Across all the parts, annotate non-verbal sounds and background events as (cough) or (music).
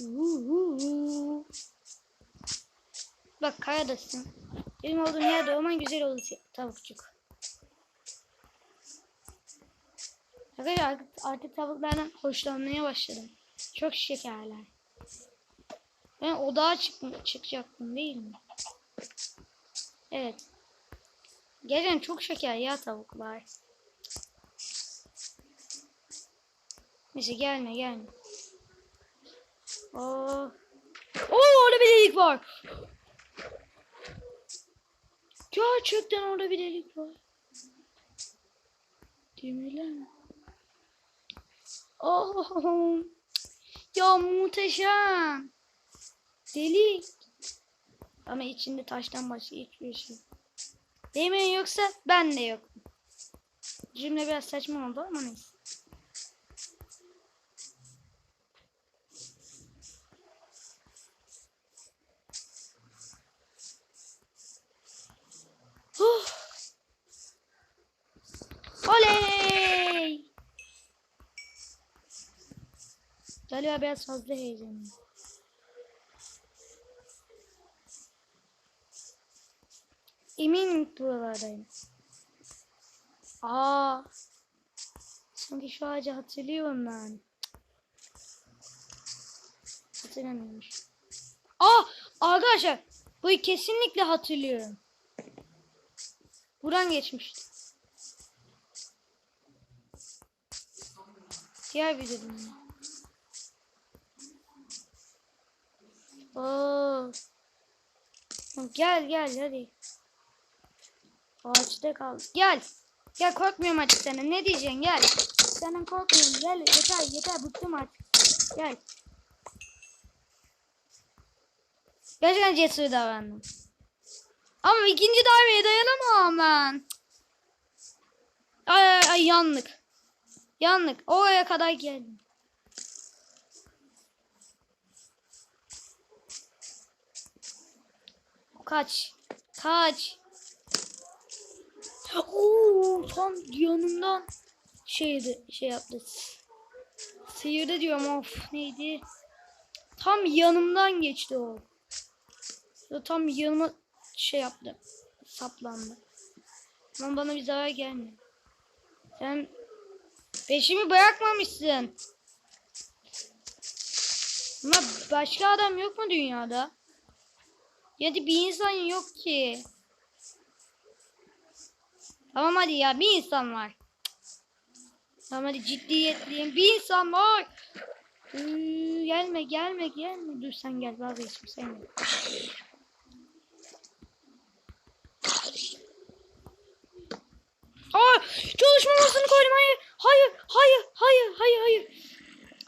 Vuuu. Bak kayadasın. Benim olduğum yerde olman güzel olur tavukçuk. Arkadaşlar artık, artık tavuklardan hoşlanmaya başladım. Çok şekerler. Ben odağa çık çıkacaktım değil mi? Evet. Gerçekten çok şeker ya tavuklar. Neyse gelme gelme. Oo. Oo orada bir delik var. Gerçekten orada bir delik var. Demirler mi? Oh. Ya muhteşem. Delik. Ama içinde taştan başka hiçbir şey. Demir yoksa ben de yok. Cümle biraz saçma oldu ama neyse. Huh. Oley! Galiba biraz fazla heyecanlıyım. Eminim buralardayım. Aa. Sanki şu ağacı hatırlıyorum ben. Hatırlamıyormuş. Aa! Arkadaşlar. Bu kesinlikle hatırlıyorum. Buradan geçmişti. Diğer videoda Oo. Gel gel hadi. Ağaçta kal. Gel. Gel korkmuyorum artık senden. Ne diyeceksin gel. Senden korkmuyorum. Gel yeter yeter bıktım artık. Gel. Gerçekten cesur davrandım. Ama ikinci darbeye dayanamam ben. Ay ay ay yanlık. Yanlık. Oraya kadar geldim. Kaç. Kaç. Oo, tam yanımdan şeydi şey yaptı. Sıyırdı diyorum of neydi? Tam yanımdan geçti o. Ya tam yanıma şey yaptı. Saplandı. Ama bana bir zarar gelmiyor. Sen peşimi bırakmamışsın. Ama başka adam yok mu dünyada? Ya da bir insan yok ki. Tamam hadi ya bir insan var. Tamam hadi ciddiyetliyim. Bir insan var. Ee, gelme gelme gelme. Dur sen gel vazgeçtim sen gel. Aa, çalışma masasını koydum. Hayır, hayır, hayır, hayır, hayır, hayır.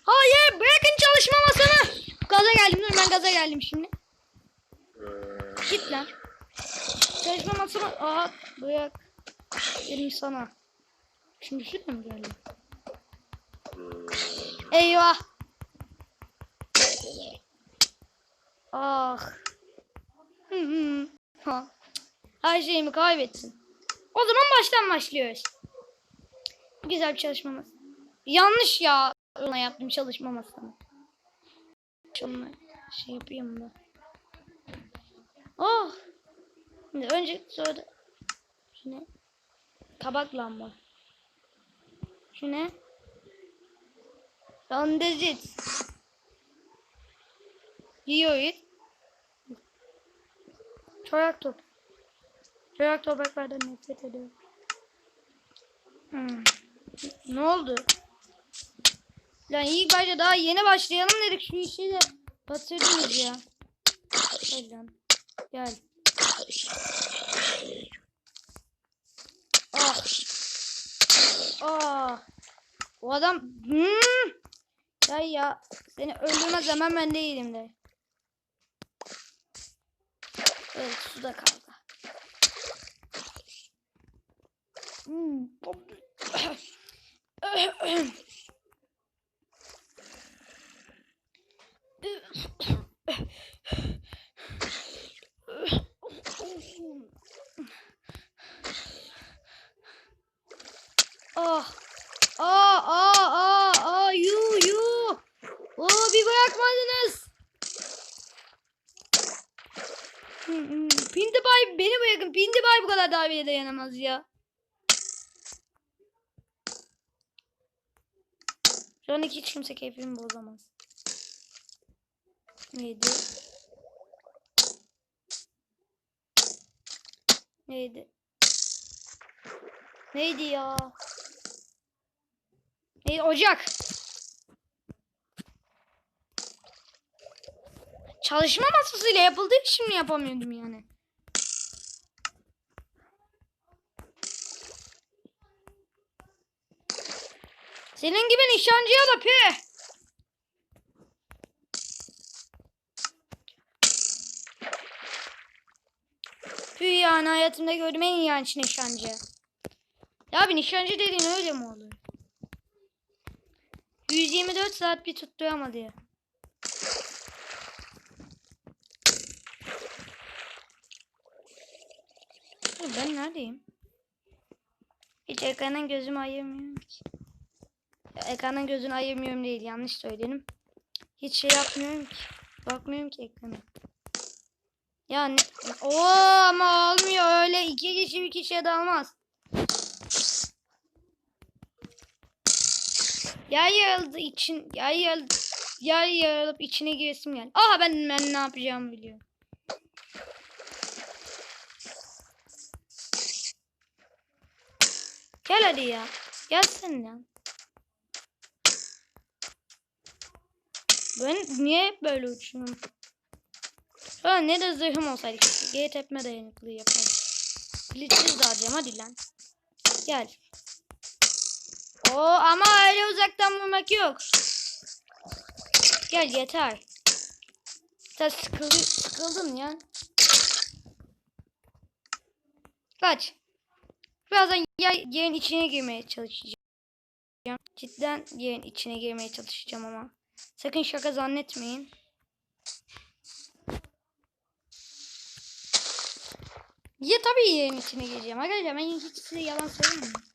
Hayır, bırakın çalışma masamı. Gaza geldim. Dur ben gaza geldim şimdi. Git lan. Çalışma masamı. Aa, bırak. Dedim sana. Şimdi şuraya mı geldim? Eyvah. Ah. Hı hı. Ha. Her şeyimi kaybettim. O zaman baştan başlıyoruz. Güzel bir çalışmamız. Yanlış ya. Ona yaptım çalışmamasını. Şunu şey yapayım da. Oh. Önce sonra da şu ne? Kabak lamba. Şu ne? Bandajit. Yiyoruz. Çorak top. Çorak topraklardan nefret ediyorum. Hmm. Ne oldu? Lan ilk başta daha yeni başlayalım dedik şu işi de batırdınız ya. Gel lan. Gel. Ah. Ah. O adam hmm. Ya ya seni öldürmez zaman ben değilim de. Evet suda kaldı. Hmm. Ah. Aa aa aa aa yu yu. bir bırakmadınız. Hı, hı. Pindi Bay beni bırakın. Pindi Bay bu kadar davaya dayanamaz ya. Şu an hiç kimse keyfimi bozamaz. Neydi? Neydi? Neydi ya? Neydi? Ocak. Çalışma masasıyla yapıldığı için yapamıyordum yani? Senin gibi nişancıya da püh. Püh yani hayatımda gördüğüm en iğrenç nişancı. Ya bir nişancı dediğin öyle mi olur? 124 saat bir tutturamadı ya. Ya Ben neredeyim? Hiç ekrandan gözümü ayırmıyorum ki. Ekrandan gözünü ayırmıyorum değil yanlış söyledim. Hiç şey yapmıyorum ki. Bakmıyorum ki ekrana. Yani o ama olmuyor öyle iki kişi bir kişiye dalmaz. Yay yarıldı için yay yarıldı yay yarılıp içine giresim geldi. Aha ben ben ne yapacağımı biliyorum. Gel hadi ya. Gel sen ya. Ben niye böyle uçuyorum? Ha ne de zırhım olsaydı. G tepme dayanıklığı yaparım. Glitches de harcayacağım hadi lan. Gel. Oo ama öyle uzaktan vurmak yok. Gel yeter. Sen sıkıldı, sıkıldın ya. Kaç. Birazdan yer, yerin içine girmeye çalışacağım. Cidden yerin içine girmeye çalışacağım ama. Sakın şaka zannetmeyin. Ya tabii yerin içine gireceğim. Arkadaşlar ben hiç size yalan söylemiyorum.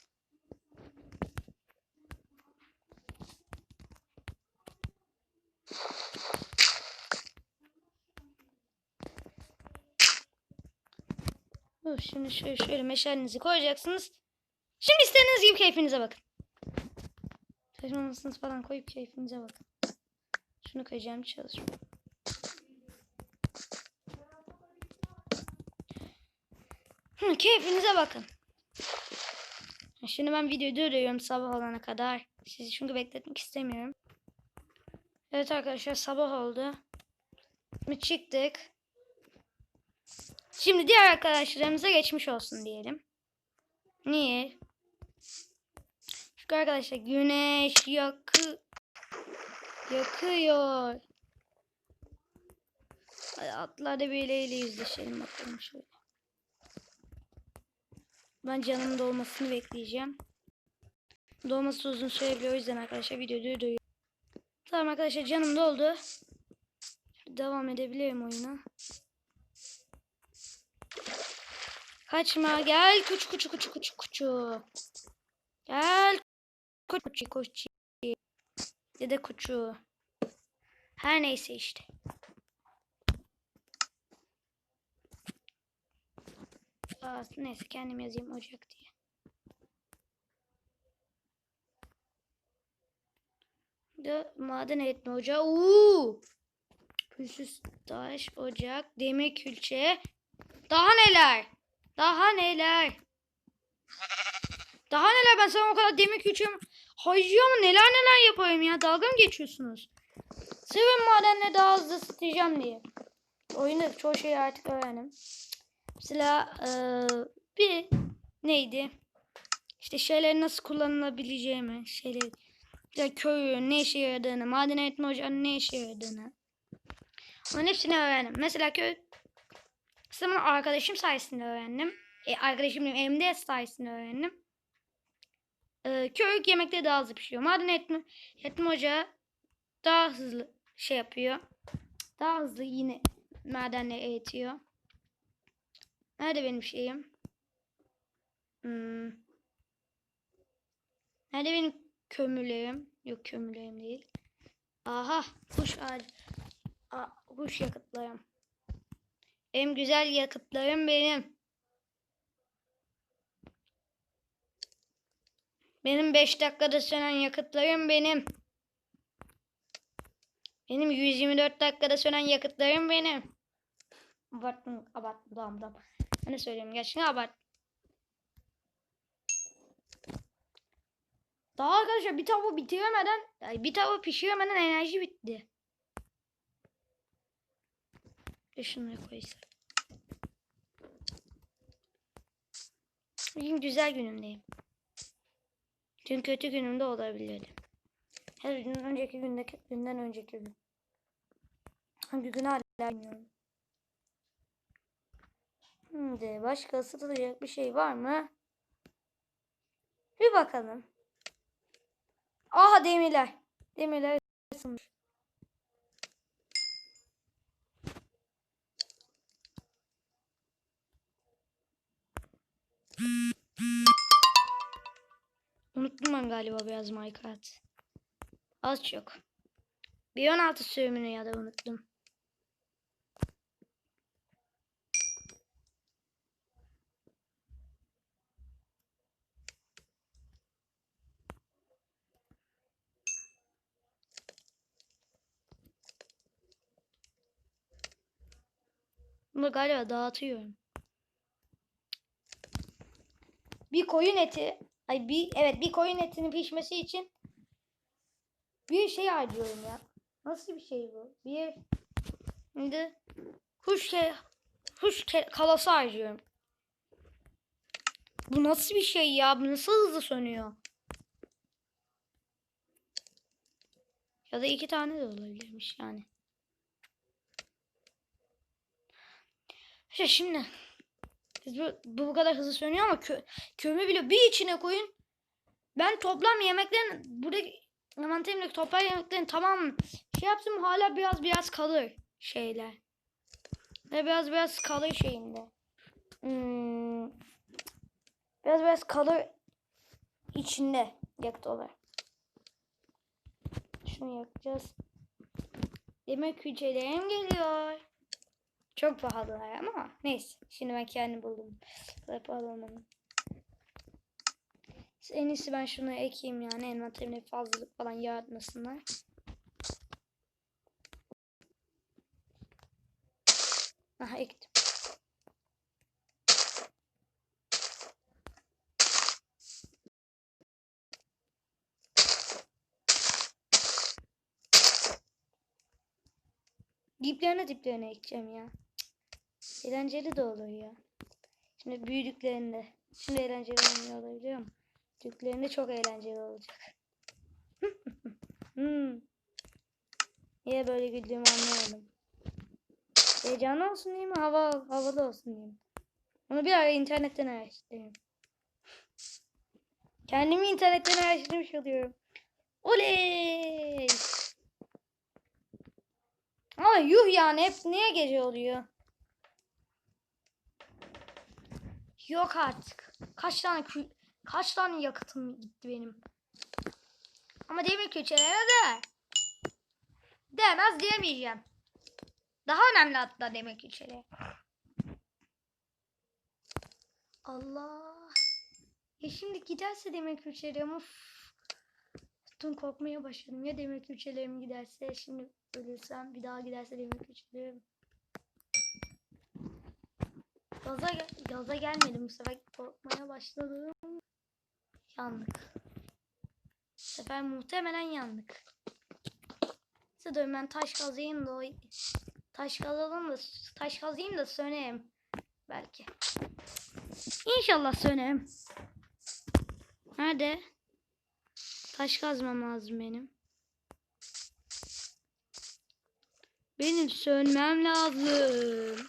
Şimdi şöyle, şöyle meşalenizi koyacaksınız. Şimdi istediğiniz gibi keyfinize bakın. Taşımamasınız falan koyup keyfinize bakın. Şunu koyacağım çalışma. Keyfinize bakın. Şimdi ben videoyu duruyorum sabah olana kadar. Sizi çünkü bekletmek istemiyorum. Evet arkadaşlar sabah oldu. Şimdi çıktık. Şimdi diğer arkadaşlarımıza geçmiş olsun diyelim. Niye? Çünkü arkadaşlar güneş yakı yakıyor. Hadi atlarda birileriyle yüzleşelim bakalım şöyle. Ben canımın dolmasını bekleyeceğim. Dolması uzun sürebiliyor o yüzden arkadaşlar videoyu durduruyorum. Tamam arkadaşlar canım doldu. Devam edebilirim oyuna. Kaçma gel kuçu kuçu kuçu kuçu kuçu. Gel kuçu kuçu kuçu. Dede kuçu. Her neyse işte. Aa, neyse kendim yazayım Ocak diye. De maden eritme ocağı. Uuu. Pülsüz taş, ocak, demir külçe. Daha neler? Daha neler? Daha neler? Ben sana o kadar demir külçem harcıyor mu? Neler neler yaparım ya? Dalga mı geçiyorsunuz? Sırf madenle daha hızlı ısıtacağım diye. Oyunda çoğu şeyi artık öğrendim. Mesela eee, bir neydi? İşte şeyleri nasıl kullanılabileceğimi, şeyleri, işte köyü ne işe yaradığını, maden eritme ocağının ne işe yaradığını. Onun hepsini öğrendim. Mesela köy Sınıfın arkadaşım sayesinde öğrendim. E, arkadaşım benim MDS sayesinde öğrendim. E, köy yemekte daha hızlı pişiyor. Maden etme, etme ocağı daha hızlı şey yapıyor. Daha hızlı yine madenle eritiyor. Nerede benim şeyim? Hmm. Nerede benim kömürlerim? Yok kömürlerim değil. Aha kuş ağacı. Aa, kuş yakıtlarım. En güzel yakıtlarım benim. Benim 5 dakikada sönen yakıtlarım benim. Benim 124 dakikada sönen yakıtlarım benim. Abarttım, abarttım, tamam. Ben ne söyleyeyim, gerçekten abart. Daha arkadaşlar bir tavuğu bitiremeden, bir tavuğu pişiremeden enerji bitti. Dur şunları koysam. Bugün güzel günümdeyim. Dün kötü günümde olabilirdim. Her gün önceki gündeki günden önceki gün. Hangi gün hala bilmiyorum. Şimdi başka ısıtılacak bir şey var mı? Bir bakalım. Aha demirler. Demirler ısınmış. Unuttum ben galiba biraz Minecraft. Az çok. Bir 16 sürümünü ya da unuttum. Bunu galiba dağıtıyorum. Bir koyun eti. Ay bir evet bir koyun etinin pişmesi için bir şey harcıyorum ya. Nasıl bir şey bu? Bir şimdi kuş şey kuş ke- kalası harcıyorum. Bu nasıl bir şey ya? Bu nasıl hızlı sönüyor? Ya da iki tane de olabilirmiş yani. İşte şimdi biz bu, bu bu kadar hızlı sönüyor ama kö, kömür bile bir içine koyun. Ben toplam yemeklerin burada envanterimdeki toplam yemeklerin tamam şey yaptım hala biraz biraz kalır şeyler. Ve biraz biraz kalır şeyinde. Hmm, biraz biraz kalır içinde yakıtolar. Şunu yakacağız. Yemek hücrelerim geliyor. Çok pahalılar ama neyse. Şimdi ben kendim buldum. Olmanın. En iyisi ben şunu ekeyim yani envanterimde fazlalık falan yaratmasınlar. Aha ektim. Diplerine diplerine ekeceğim ya. Cık. Eğlenceli de olur ya. Şimdi büyüdüklerinde. Şimdi eğlenceli olmuyor olabiliyor mu? Büyüdüklerinde çok eğlenceli olacak. (laughs) hmm. Niye böyle güldüğümü anlayamadım. Heyecanlı olsun değil mi? Hava, havalı olsun diyeyim. Onu bir ara internetten araştırayım. Kendimi internetten araştırmış oluyorum. Oley! Ama yuh yani hep niye gece oluyor? Yok artık. Kaç tane kaç tane yakıtım gitti benim. Ama demir köçelere de demez diyemeyeceğim. Daha önemli hatta demir köçeleri. Allah. Ya şimdi giderse demir köçelerim of. Dün korkmaya başladım. Ya demir köçelerim giderse şimdi ölürsem bir daha giderse demir köçelerim. Gaza, gaza gelmedim bu sefer korkmaya başladım. Yandık. Bu sefer muhtemelen yandık. Size ben taş kazayım da taş kazalım da taş kazayım da söneyim. Belki. İnşallah sönerim. Nerede? Taş kazmam lazım benim. Benim sönmem lazım.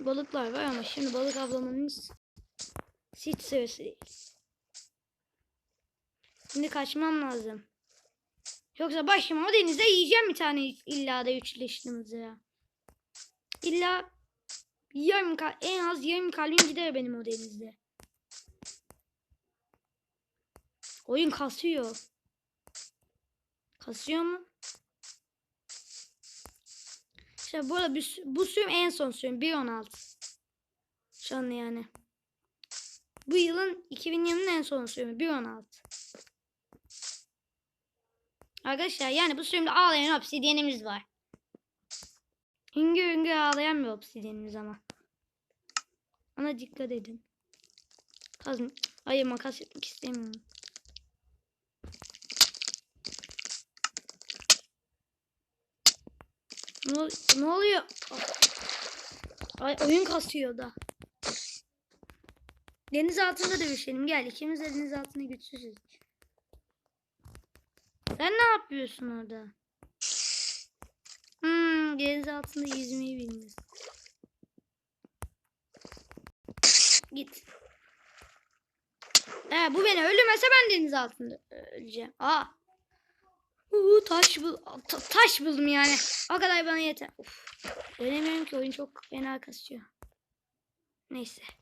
Balıklar var ama şimdi balık avlamanın hiç değil. Şimdi kaçmam lazım. Yoksa başıma o denize yiyeceğim bir tane illa da üçleştiğimizde ya. İlla yarım kal en az yarım kalbim gider benim o. Oyun kasıyor. Kasıyor mu? İşte bu arada sü- bu sürüm en son sürüm 1.16. Şu an yani. Bu yılın 2020'nin en son sürümü 1.16. Arkadaşlar yani bu sürümde ağlayan obsidyenimiz var. Hüngür hüngür ağlayan bir obsidyenimiz ama. Ona dikkat edin. Kazın. Hayır makas yapmak istemiyorum. Ne, ne oluyor? Ay oyun kasıyor da. Deniz altında dövüşelim. Gel ikimiz de deniz altına güçsüzüz. Sen ne yapıyorsun orada? Hmm, deniz altında yüzmeyi bilmiyorsun. Git. He, bu beni öldürmese ben deniz altında öleceğim. Aa. Uuu taş bul ta- taş buldum yani. O kadar bana yeter. Uf. Ölemiyorum ki oyun çok fena kasıyor. Neyse.